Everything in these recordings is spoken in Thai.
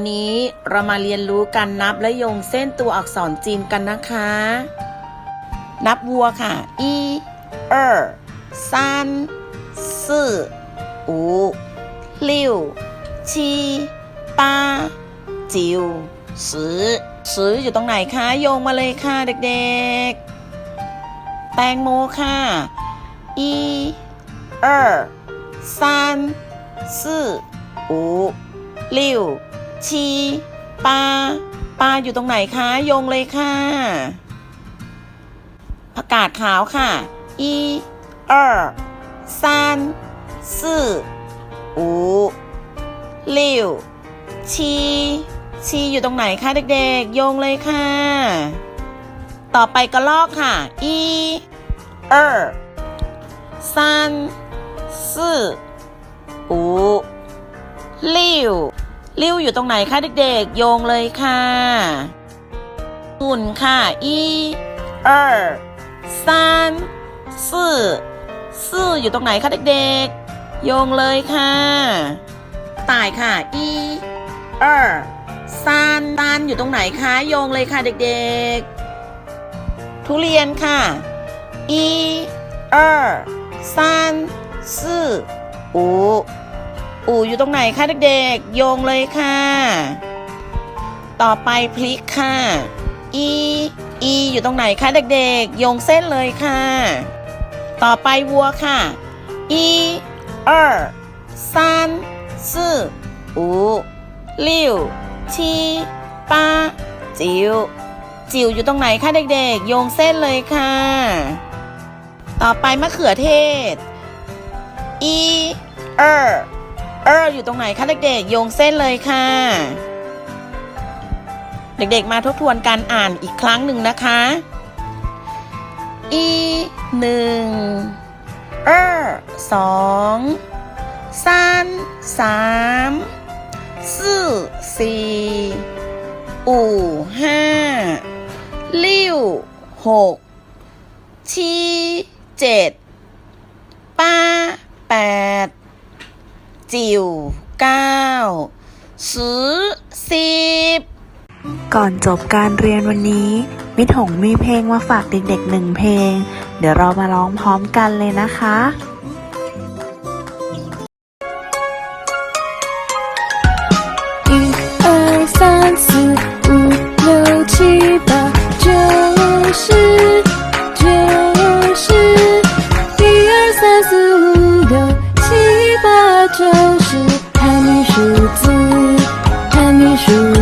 วันนี้เรามาเรียนรู้การนับและโยงเส้นตัวอักษรจีนกันนะคะ นับวัวค่ะอีเออซานสี่อูลิวชีปาจิวสือสืออยู่ตรงไหนคะโยงมาเลยค่ะเด็กๆ แตงโมค่ะอีเออซานสี่อูลิว ชีป้าป้าอยู่ตรงไหนคะโยงเลยค่ะผักกาดขาวค่ะอีเออซานสี่อูลิวชีชีอยู่ตรงไหนคะเด็กๆ โยงเลยค่ะ ต่อไปกระลอกค่ะอีเออซานสี่อูลิว ลิวอยู่ตรงไหนคะเด็กๆ โยงเลยค่ะหุ่นค่ะอีเออซานสี่สี่อยู่ตรงไหนคะเด็กๆ โยงเลยค่ะตายค่ะอีเออซานตานอยู่ตรงไหนคะโยงเลยค่ะเด็กๆ ทุเรียนค่ะอีเออซานสี่อู อูอยู่ตรงไหนคะเด็กๆ โยงเลยค่ะ ต่อไปพลิกค่ะ อีอีอยู่ตรงไหนคะเด็กๆ โยงเส้นเลยค่ะ ต่อไปวัวค่ะอีเออซานสี่อูลิวชีป้าจิวจิวอยู่ตรงไหนคะเด็กๆ โยงเส้นเลยค่ะ ต่อไปมะเขือเทศอีเออเอออยู่ตรงไหนคะเด็กๆ โยงเส้นเลยค่ะ เด็กๆมาทบทวนการอ่านอีกครั้งหนึ่งนะคะอีหนึ่งเออสองซานสามสี่สี่อู่ห้าลิ่วหกชีเจ็ดป้าแปด จิ๋วเก้าสือสิบ ก่อนจบการเรียนวันนี้ มิถงมีเพลงมาฝากเด็กๆหนึ่งเพลง เดี๋ยวเรามาร้องพร้อมกันเลยนะคะ 一二三四五六七八九十 you.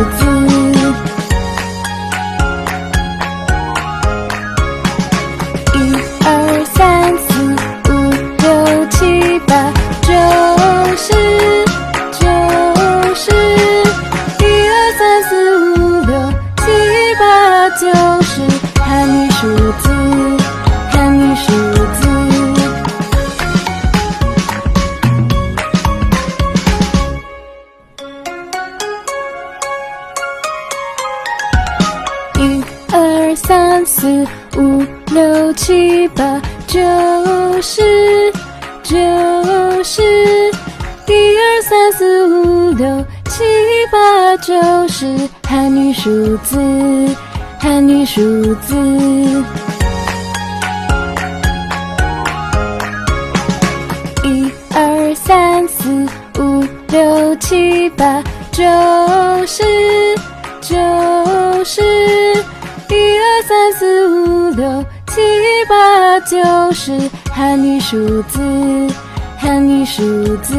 二三四五六七八九十九十，一二三四五六七八九十，汉语数字，汉语数字。一二三四五六七八九十六七八九十，喊你数字，喊你数字。